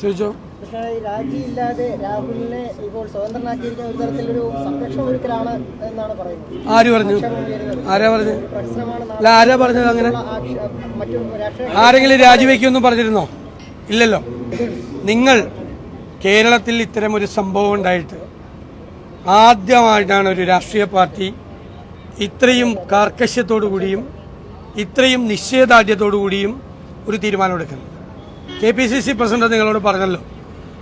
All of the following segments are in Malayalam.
ചോദിച്ചോ രാജി ഇല്ലാതെ രാജിയില്ലാതെ രാഹുലിനെ ഇപ്പോൾ സ്വതന്ത്രനാക്കിയിരിക്കുന്ന ഒരു തരത്തിലൊരു സംരക്ഷണം ഒരുക്കലാണ് എന്നാണ് പറയുന്നത്. ആര് പറഞ്ഞു? ആരാ പറഞ്ഞു അല്ല ആരാ പറഞ്ഞത് അങ്ങനെ? ആരെങ്കിലും രാജിവെക്കുമെന്നും പറഞ്ഞിരുന്നോ? ഇല്ലല്ലോ. നിങ്ങൾ കേരളത്തിൽ ഇത്തരം ഒരു സംഭവം ഉണ്ടായിട്ട് ആദ്യമായിട്ടാണ് ഒരു രാഷ്ട്രീയ പാർട്ടി ഇത്രയും കാർക്കശ്യത്തോടു കൂടിയും ഇത്രയും നിശ്ചയദാർഢ്യത്തോടുകൂടിയും ഒരു തീരുമാനമെടുക്കുന്നത് K P C C president നിങ്ങളോട് പറഞ്ഞല്ലോ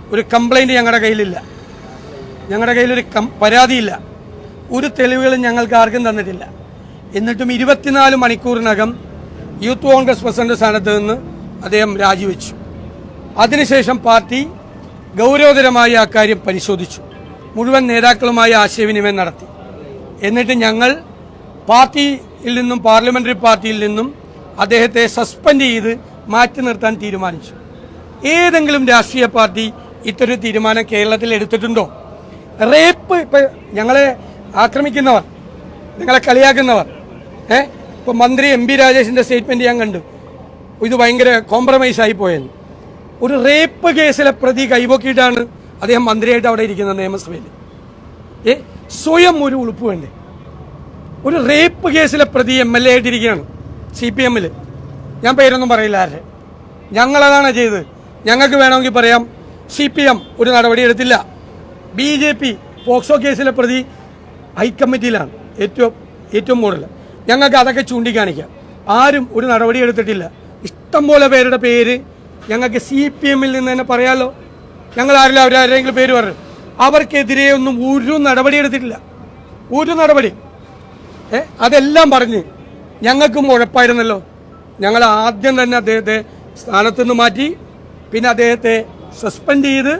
ഒരു കംപ്ലൈന്റ് ഞങ്ങളുടെ കയ്യിലില്ല. ഞങ്ങളുടെ കയ്യിലൊരു പരാതിയില്ല. ഒരു തെളിവുകളും ഞങ്ങൾക്ക് ആർക്കും തന്നിട്ടില്ല. എന്നിട്ടും ഇരുപത്തിനാല് മണിക്കൂറിനകം യൂത്ത് കോൺഗ്രസ് പ്രസിഡന്റ് സ്ഥാനത്ത് നിന്ന് അദ്ദേഹം രാജിവെച്ചു. അതിനുശേഷം പാർട്ടി ഗൗരവതരമായി ആ കാര്യം പരിശോധിച്ചു. മുഴുവൻ നേതാക്കളുമായി ആശയവിനിമയം നടത്തി. എന്നിട്ട് ഞങ്ങൾ പാർട്ടിയിൽ നിന്നും പാർലമെന്ററി പാർട്ടിയിൽ നിന്നും അദ്ദേഹത്തെ സസ്പെൻഡ് ചെയ്ത് മാറ്റി നിർത്താൻ തീരുമാനിച്ചു. ഏതെങ്കിലും രാഷ്ട്രീയ പാർട്ടി ഇത്തരം തീരുമാനം കേരളത്തിൽ എടുത്തിട്ടുണ്ടോ? റേപ്പ് ഇപ്പൊ ഞങ്ങളെ ആക്രമിക്കുന്നവർ നിങ്ങളെ കളിയാക്കുന്നവർ ഏ? ഇപ്പൊ മന്ത്രി എം പി രാജേഷിന്റെ സ്റ്റേറ്റ്മെന്റ് ഞാൻ കണ്ടു. ഇത് ഭയങ്കര കോംപ്രമൈസ് ആയി പോയെന്ന്. ഒരു റേപ്പ് കേസിലെ പ്രതി കൈപൊക്കിയിട്ടാണ് അദ്ദേഹം മന്ത്രിയായിട്ട് അവിടെ ഇരിക്കുന്നത് നിയമസഭയിൽ. ഏ? സ്വയം ഒരു ഉളുപ്പ് വേണ്ടേ? ഒരു റേപ്പ് കേസിലെ പ്രതി എം എൽ എ ആയിട്ടിരിക്കുകയാണ്. സി പി എമ്മിൽ ഞാൻ പേരൊന്നും പറയില്ല ആരുടെ. ഞങ്ങളതാണ് ചെയ്തത്. ഞങ്ങൾക്ക് വേണമെങ്കിൽ പറയാം സി പി എം ഒരു നടപടി എടുത്തില്ല. ബി ജെ പി പോക്സോ കേസിലെ പ്രതി ഹൈക്കമ്മിറ്റിയിലാണ്. ഏറ്റവും ഏറ്റവും കൂടുതൽ ഞങ്ങൾക്ക് അതൊക്കെ ചൂണ്ടിക്കാണിക്കാം. ആരും ഒരു നടപടി എടുത്തിട്ടില്ല. ഇഷ്ടംപോലെ പേരുടെ പേര് ഞങ്ങൾക്ക് സി പി എമ്മിൽ നിന്ന് തന്നെ പറയാമല്ലോ ഞങ്ങൾ ആരെങ്കിലും അവരാരെങ്കിലും പേര് പറഞ്ഞു അവർക്കെതിരെ ഒന്നും ഒരു നടപടി എടുത്തിട്ടില്ല. ഒരു നടപടി. അതെല്ലാം പറഞ്ഞ് ഞങ്ങൾക്കും ഉഴപ്പായിരുന്നല്ലോ. ഞങ്ങൾ ആദ്യം തന്നെ അദ്ദേഹത്തെ സ്ഥാനത്ത് നിന്ന് മാറ്റി പിന്നെ അദ്ദേഹത്തെ സസ്പെൻഡ് ചെയ്ത്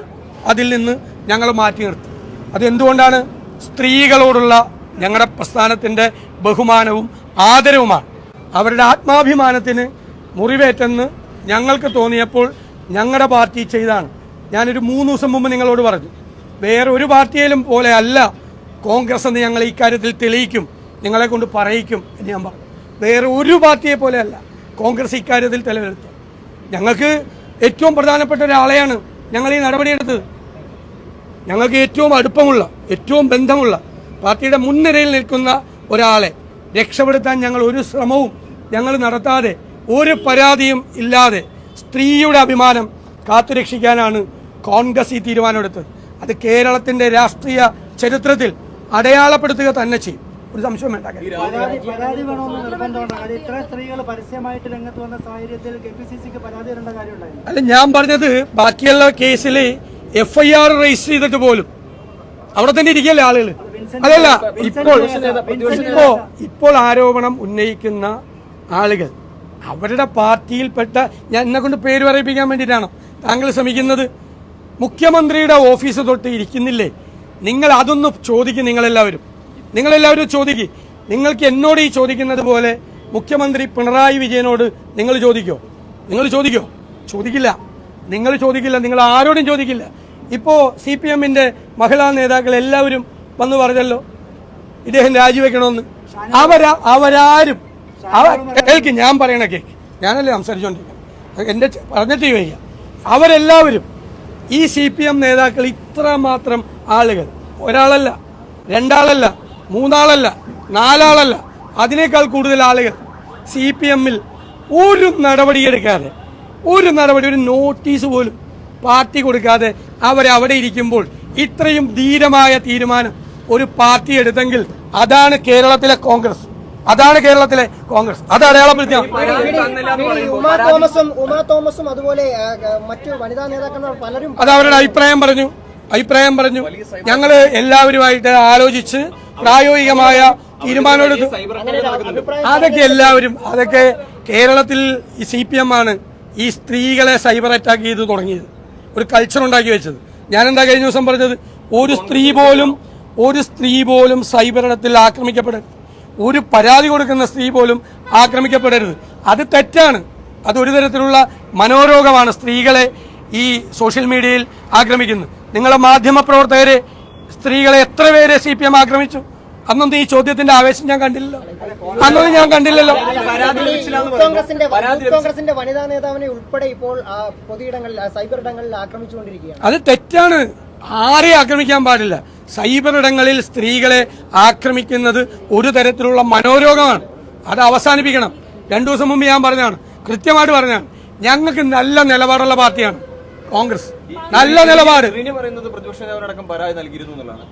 അതിൽ നിന്ന് ഞങ്ങൾ മാറ്റി നിർത്തി. അതെന്തുകൊണ്ടാണ്? സ്ത്രീകളോടുള്ള ഞങ്ങളുടെ പ്രസ്ഥാനത്തിന്റെ ബഹുമാനവും ആദരവുമാണ്. അവരുടെ ആത്മാഭിമാനത്തിന് മുറിവേറ്റെന്ന് ഞങ്ങൾക്ക് തോന്നിയപ്പോൾ ഞങ്ങളുടെ പാർട്ടി ചെയ്താണ്. ഞാനൊരു മൂന്ന് ദിവസം മുമ്പ് നിങ്ങളോട് പറഞ്ഞു വേറെ ഒരു പാർട്ടിയിലും പോലെ അല്ല കോൺഗ്രസ് എന്ന് ഞങ്ങൾ ഇക്കാര്യത്തിൽ തെളിയിക്കും. നിങ്ങളെ കൊണ്ട് പറയിക്കും എന്ന് ഞാൻ പറഞ്ഞു വേറെ ഒരു പാർട്ടിയെ പോലെയല്ല. കോൺഗ്രസ് ഇക്കാര്യത്തിൽ തെളിവെടുത്തു. ഞങ്ങൾക്ക് ഏറ്റവും പ്രധാനപ്പെട്ട ഒരാളെയാണ് ഞങ്ങൾ ഈ നടപടിയെടുത്തത് ഞങ്ങൾക്ക് ഏറ്റവും അടുപ്പമുള്ള ഏറ്റവും ബന്ധമുള്ള പാർട്ടിയുടെ മുൻനിരയിൽ നിൽക്കുന്ന ഒരാളെ രക്ഷപ്പെടുത്താൻ ഞങ്ങൾ ഒരു ശ്രമവും ഞങ്ങൾ നടത്താതെ ഒരു പരാതിയും ഇല്ലാതെ സ്ത്രീയുടെ അഭിമാനം കാത്തുരക്ഷിക്കാനാണ് കോൺഗ്രസ് ഈ തീരുമാനമെടുത്തത്. അത് കേരളത്തിന്റെ രാഷ്ട്രീയ ചരിത്രത്തിൽ അടയാളപ്പെടുത്തുക തന്നെ ചെയ്യും. ഒരു സംശയം വേണ്ട അല്ല ഞാൻ പറഞ്ഞത് ബാക്കിയുള്ള കേസിൽ എഫ് ഐ ആർ രജിസ്റ്റർ ചെയ്തിട്ട് പോലും അവിടെ തന്നെ ഇരിക്കല്ലേ ആളുകൾ അതല്ല ഇപ്പോൾ ഇപ്പോ ഇപ്പോൾ ആരോപണം ഉന്നയിക്കുന്ന ആളുകൾ അവരുടെ പാർട്ടിയിൽപ്പെട്ട ഞാൻ എന്നെ കൊണ്ട് പേര് പറയിപ്പിക്കാൻ വേണ്ടിയിട്ടാണോ? താങ്കൾ ശ്രമിക്കുന്നത് മുഖ്യമന്ത്രിയുടെ ഓഫീസ് തൊട്ട് ഇരിക്കുന്നില്ലേ? നിങ്ങൾ അതൊന്ന് ചോദിക്കും നിങ്ങളെല്ലാവരും. നിങ്ങളെല്ലാവരും ചോദിക്കും. നിങ്ങൾക്ക് എന്നോട് ഈ ചോദിക്കുന്നത് പോലെ മുഖ്യമന്ത്രി പിണറായി വിജയനോട് നിങ്ങൾ ചോദിക്കോ? നിങ്ങൾ ചോദിക്കോ? ചോദിക്കില്ല. നിങ്ങൾ ചോദിക്കില്ല. നിങ്ങൾ ആരോടും ചോദിക്കില്ല. ഇപ്പോൾ സി പി എമ്മിന്റെ മഹിളാ നേതാക്കൾ എല്ലാവരും വന്ന് പറഞ്ഞല്ലോ ഇദ്ദേഹം രാജിവെക്കണമെന്ന്. അവരാ അവരാരും അവ കേൾക്ക് ഞാൻ പറയണ കേക്ക്. ഞാനല്ലേ സംസാരിച്ചുകൊണ്ടിരിക്കുന്നത് എന്റെ പറഞ്ഞിട്ട് വയ്യ അവരെല്ലാവരും ഈ സി പി എം നേതാക്കൾ ഇത്രമാത്രം ആളുകൾ. ഒരാളല്ല രണ്ടാളല്ല മൂന്നാളല്ല നാലാളല്ല. അതിനേക്കാൾ കൂടുതൽ ആളുകൾ സി പി എമ്മിൽ ഒരു നടപടിയെടുക്കാതെ ഒരു നടപടി ഒരു നോട്ടീസ് പോലും പാർട്ടി കൊടുക്കാതെ അവരവിടെ ഇരിക്കുമ്പോൾ ഇത്രയും ധീരമായ തീരുമാനം ഒരു പാർട്ടി എടുത്തെങ്കിൽ അതാണ് കേരളത്തിലെ കോൺഗ്രസ്. അതാണ് കേരളത്തിലെ കോൺഗ്രസ്. അത് അടയാളപ്പെടുത്തിയ ഉമാ തോമസും ഉമാ തോമസും അതുപോലെ മറ്റു വനിതാ നേതാക്കന്മാർ പലരും അത് അവരുടെ അഭിപ്രായം പറഞ്ഞു. അഭിപ്രായം പറഞ്ഞു. ഞങ്ങൾ എല്ലാവരുമായിട്ട് ആലോചിച്ച് പ്രായോഗികമായ തീരുമാനമെടുത്തു അതൊക്കെ എല്ലാവരും അതൊക്കെ കേരളത്തിൽ ഈ സി പി എം ആണ് ഈ സ്ത്രീകളെ സൈബർ അറ്റാക്ക് ചെയ്ത് തുടങ്ങിയത്. ഒരു കൾച്ചർ ഉണ്ടാക്കി വെച്ചത്. ഞാൻ എന്താ കഴിഞ്ഞ ദിവസം പറഞ്ഞത്? ഒരു സ്ത്രീ പോലും ഒരു സ്ത്രീ പോലും സൈബർ ഇടത്തിൽ ആക്രമിക്കപ്പെടരുത്. ഒരു പരാതി കൊടുക്കുന്ന സ്ത്രീ പോലും ആക്രമിക്കപ്പെടരുത്. അത് തെറ്റാണ്. അത് ഒരു തരത്തിലുള്ള മനോരോഗമാണ് സ്ത്രീകളെ ഈ സോഷ്യൽ മീഡിയയിൽ ആക്രമിക്കുന്നത്. നിങ്ങളെ മാധ്യമ പ്രവർത്തകരെ സ്ത്രീകളെ എത്ര പേരെ സി പി എം ആക്രമിച്ചു? അന്നൊന്നും ഈ ചോദ്യത്തിന്റെ ആവേശം ഞാൻ കണ്ടില്ലല്ലോ. അന്നൊന്നും ഞാൻ കണ്ടില്ലല്ലോ. കോൺഗ്രസിന്റെ കോൺഗ്രസിന്റെ വനിതാ നേതാവിനെ ഉൾപ്പെടെ ഇപ്പോൾ പൊതുയിടങ്ങളിൽ സൈബർ ഇടങ്ങളിൽ ആക്രമിച്ചുകൊണ്ടിരിക്കുകയാണ്. അത് തെറ്റാണ്. ആരെയും ആക്രമിക്കാൻ പാടില്ല. സൈബർ ഇടങ്ങളിൽ സ്ത്രീകളെ ആക്രമിക്കുന്നത് ഒരു തരത്തിലുള്ള മനോരോഗമാണ്. അത് അവസാനിപ്പിക്കണം. രണ്ടു ദിവസം മുമ്പ് ഞാൻ പറഞ്ഞതാണ്. കൃത്യമായിട്ട് പറഞ്ഞാണ് ഞങ്ങൾക്ക് നല്ല നിലപാടുള്ള പാർട്ടിയാണ് കോൺഗ്രസ്. നല്ല നിലപാട്. പ്രതിപക്ഷ നേതാവിനടക്കം പരാതി നൽകിയിരുന്നു എന്നുള്ളതാണ്.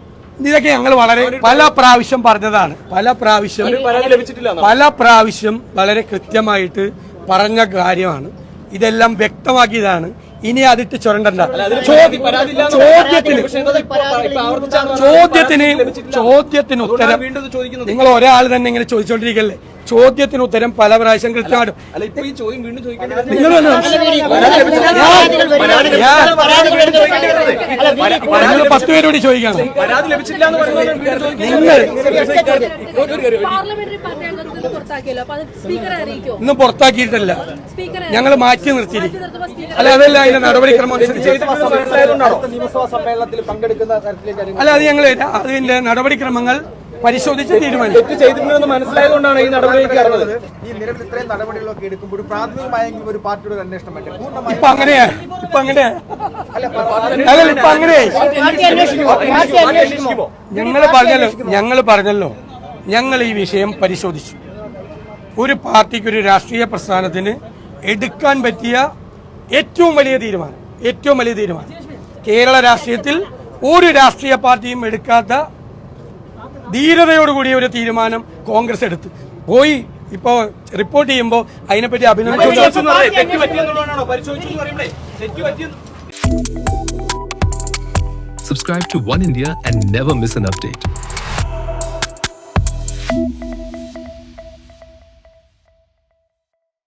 ഇതൊക്കെ ഞങ്ങൾ വളരെ പല പ്രാവശ്യം പറഞ്ഞതാണ്. പല പ്രാവശ്യം. പല പ്രാവശ്യം വളരെ കൃത്യമായിട്ട് പറഞ്ഞ കാര്യമാണ്. ഇതെല്ലാം വ്യക്തമാക്കിയതാണ്. ഇനി അതിട്ട് ചുരണ്ടല്ല ചോദ്യത്തിന് ചോദ്യത്തിന് ചോദ്യത്തിന് ഉത്തരം നിങ്ങൾ ഒരാൾ തന്നെ ഇങ്ങനെ ചോദിച്ചോണ്ടിരിക്കല്ലേ? ചോദ്യത്തിന് ഉത്തരം പല പ്രാവശ്യം കൃത്യമായിട്ട് അല്ല ഇപ്പൊ ഈ ചോദ്യം വീണ്ടും ചോദിക്കേണ്ടി വരുന്നത് നിങ്ങൾ പത്ത് പേരോട് ചോദിക്കണം. പരാതി ലഭിച്ചില്ല എന്ന് പറയുന്നത് നിങ്ങൾ ഇന്നും പുറത്താക്കിയിട്ടില്ല. ഞങ്ങൾ മാറ്റി നിർത്തിയിരിക്കും അല്ല അതല്ല അതിന്റെ നടപടിക്രമം അനുസരിച്ച് മനസ്സിലായതുകൊണ്ടാണോ നിയമസഭാ സമ്മേളനത്തിൽ പങ്കെടുക്കുന്ന തരത്തിലേക്ക് അല്ല അത് ഞങ്ങൾ അതിന്റെ നടപടിക്രമങ്ങൾ പരിശോധിച്ച് തീരുമാനിക്കും തെറ്റ് ചെയ്തിട്ടുണ്ടെന്ന് മനസ്സിലായതുകൊണ്ടാണ് ഈ നടപടിയിലേക്ക് ഈ നിലവിൽ ഇത്രയും നടപടികളൊക്കെ എടുക്കുമ്പോൾ പ്രാഥമികമായെങ്കിലും ഒരു പാർട്ടിയുടെ ഒരു അന്വേഷണം വേണ്ടേ? പൂർണമായി ഇപ്പൊ അങ്ങനെയാ ഇപ്പൊ അങ്ങനെയാ. ഇപ്പൊ അങ്ങനെ ഞങ്ങൾ പറഞ്ഞല്ലോ ഞങ്ങൾ പറഞ്ഞല്ലോ ഞങ്ങൾ ഈ വിഷയം പരിശോധിച്ചു. ഒരു പാർട്ടിക്ക് ഒരു രാഷ്ട്രീയ പ്രസ്ഥാനത്തിന് എടുക്കാൻ പറ്റിയ ഏറ്റവും വലിയ തീരുമാനം ഏറ്റവും വലിയ തീരുമാനം. കേരള രാഷ്ട്രീയത്തിൽ ഒരു രാഷ്ട്രീയ പാർട്ടിയും എടുക്കാത്ത ധീരതയോടുകൂടിയ ഒരു തീരുമാനം കോൺഗ്രസ് എടുത്ത്. പോയി ഇപ്പോ റിപ്പോർട്ട് ചെയ്യുമ്പോൾ അതിനെപ്പറ്റി അഭിനന്ദിച്ചു Subscribe to One India and never miss an update.